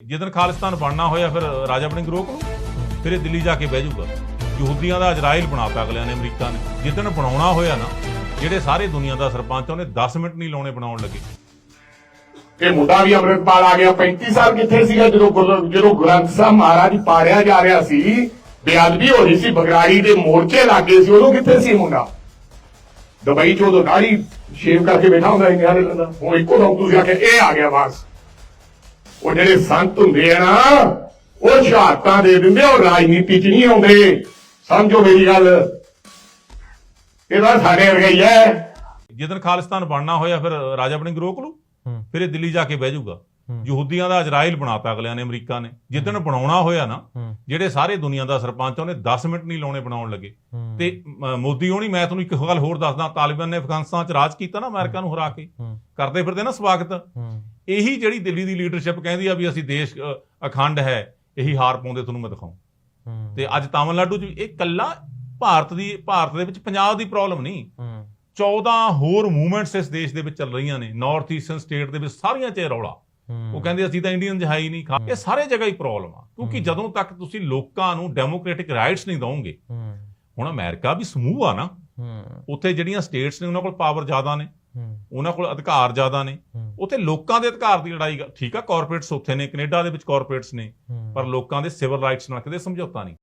ਜਿੱਦਣ ਖਾਲਿਸਤਾਨ ਬਣਨਾ ਹੋਇਆ ਫਿਰ ਰਾਜਾ ਬਣੀ ਰੋਕ ਲਓ ਫਿਰ ਇਹ ਦਿੱਲੀ ਜਾ ਕੇ ਬਹਿ ਜਾਊਗਾ। ਯਹੂਦੀਆਂ ਦਾ ਇਜ਼ਰਾਈਲ ਬਣਾਤਾ ਅਗਲਿਆਂ ਨੇ, ਅਮਰੀਕਾ ਨੇ। ਜਿੱਦਣ ਬਣਾਉਣਾ ਹੋਇਆ ਨਾ, ਜਿਹੜੇ ਸਾਰੇ ਦੁਨੀਆ ਦਾ ਸਰਪੰਚ ਉਹਨੇ 10 ਮਿੰਟ ਨਹੀਂ ਲਾਉਣੇ ਬਣਾਉਣ ਲੱਗੇ। ਇਹ ਮੁੰਡਾ ਵੀ ਅੰਮ੍ਰਿਤਪਾਲ ਆ ਗਿਆ 35 ਸਾਲ ਕਿੱਥੇ ਸੀਗਾ ਜਦੋਂ ਜਦੋਂ ਗ੍ਰੰਥ ਸਾਹਿਬ ਮਹਾਰਾਜ ਪਾੜਿਆ ਜਾ ਰਿਹਾ ਸੀ, ਬੇਅਦਬੀ ਹੋ ਰਹੀ ਸੀ, ਬਗਰਾੜੀ ਦੇ ਮੋਰਚੇ ਲੱਗੇ ਸੀ, ਉਦੋਂ ਕਿੱਥੇ ਸੀ ਮੁੰਡਾ? ਦੁਬਈ ਚ ਉਦੋਂ ਦਾੜੀ ਸ਼ੇਵ ਕਰਕੇ ਬੈਠਾ ਹੁੰਦਾ ਸੀ ਨਿਹਾਰੇ ਲੈਂਦਾ ਇੱਕੋ ਦਮ ਤੁਸੀਂ ਆਖਿਆ, ਇਹ ਆ ਗਿਆ ਬਸ ਉਹ ਜਿਹੜੇ ਸੰਤ ਹੁੰਦੇ ਆ ਨਾ ਉਹ ਸ਼ਹਾਦਤਾਂ ਦੇ ਦਿੰਦੇ ਉਹ ਰਾਜਨੀਤੀ ਚ ਨਹੀਂ ਆਉਂਦੇ। ਸਮਝੋ ਮੇਰੀ ਗੱਲ। ਇਹਦਾ ਸਾਡੇ ਵਰਗਾ ਹੀ ਹੈ ਜਿੱਦਣ ਖਾਲਿਸਤਾਨ ਬਣਨਾ ਹੋਇਆ ਫਿਰ ਰਾਜਾ ਬਣੀ ਰੋਕ ਲਓ ਫਿਰ ਇਹ ਦਿੱਲੀ ਜਾ ਕੇ ਬਹਿ ਜਾਊਗਾ। ਯਹੂਦੀਆਂ ਦਾ ਇਜ਼ਰਾਈਲ ਬਣਾਤਾ ਅਗਲਿਆਂ ਨੇ ਅਮਰੀਕਾ ਨੇ। ਜਿੱਦਣ ਬਣਾਉਣਾ ਹੋਇਆ ਨਾ ਜਿਹੜੇ ਸਾਰੇ ਦੁਨੀਆ ਦਾ ਸਰਪੰਚ ਉਹਨੇ 10 ਮਿੰਟ ਨਹੀਂ ਲਾਉਣੇ ਬਣਾਉਣ ਲੱਗੇ। ਤੇ ਮੋਦੀ ਹੋਣੀ ਮੈਂ ਤੁਹਾਨੂੰ ਇੱਕ ਗੱਲ ਹੋਰ ਦੱਸਦਾ ਤਾਲਿਬਾਨ ਨੇ ਅਫਗਾਨਿਸਤਾਨ ਚ ਰਾਜ ਕੀਤਾ ਨਾ ਅਮਰੀਕਾ ਨੂੰ ਹਰਾ ਕੇ। ਕਰਦੇ ਫਿਰਦੇ ਨਾ ਸਵਾਗਤ। ਇਹੀ ਜਿਹੜੀ ਦਿੱਲੀ ਦੀ ਲੀਡਰਸ਼ਿਪ ਕਹਿੰਦੀ ਆ ਵੀ ਅਸੀਂ ਦੇਸ਼ ਅਖੰਡ ਹੈ ਇਹੀ ਹਾਰ ਪਾਉਂਦੇ ਤੁਹਾਨੂੰ ਮੈਂ ਦਿਖਾਉਂ। ਤੇ ਅੱਜ ਤਾਮਿਲਨਾਡੂ ਚ ਇਹ ਕੱਲਾ ਭਾਰਤ ਦੀ ਭਾਰਤ ਦੇ ਵਿੱਚ ਪੰਜਾਬ ਦੀ ਪ੍ਰੋਬਲਮ ਨਹੀਂ। 14 ਹੋਰ ਮੂਵਮੈਂਟਸ ਇਸ ਦੇਸ਼ ਦੇ ਵਿੱਚ ਚੱਲ ਰਹੀਆਂ ਨੇ ਨਾਰਥ ਈਸਟਰਨ ਸਟੇਟ ਦੇ ਵਿੱਚ ਸਾਰੀਆਂ 'ਚ ਰੌਲਾ। ਉਹ ਕਹਿੰਦੇ ਅਸੀਂ ਤਾਂ ਇੰਡੀਅਨ ਹੀ ਨਹੀਂ ਖਾ ਇਹ ਸਾਰੇ ਜਗ੍ਹਾ ਹੀ ਪ੍ਰੋਬਲਮ ਆ। ਕਿਉਂਕਿ ਜਦੋਂ ਤੱਕ ਤੁਸੀਂ ਲੋਕਾਂ ਨੂੰ ਡੈਮੋਕ੍ਰੈਟਿਕ ਰਾਈਟਸ ਨਹੀਂ ਦਵੋਗੇ ਹੁਣ ਅਮਰੀਕਾ ਵੀ ਸਮੂਹ ਆ ਨਾ। ਉੱਥੇ ਜਿਹੜੀਆਂ ਸਟੇਟਸ ਨੇ ਉਹਨਾਂ ਕੋਲ ਪਾਵਰ ਜ਼ਿਆਦਾ ਨੇ। ਉਹਨਾਂ ਕੋਲ ਅਧਿਕਾਰ ਜ਼ਿਆਦਾ ਨੇ। ਉੱਥੇ ਲੋਕਾਂ ਦੇ ਅਧਿਕਾਰ ਦੀ ਲੜਾਈ ਠੀਕ ਆ ਕਾਰਪੋਰੇਟਸ ਉੱਥੇ ਨੇ ਕੈਨੇਡਾ ਦੇ ਵਿੱਚ ਕਾਰਪੋਰੇਟਸ ਨੇ ਪਰ ਲੋਕਾਂ ਦੇ ਸਿਵਲ ਰਾਈਟਸ ਨਾਲ ਕਦੇ ਸਮਝੌਤਾ ਨਹੀਂ।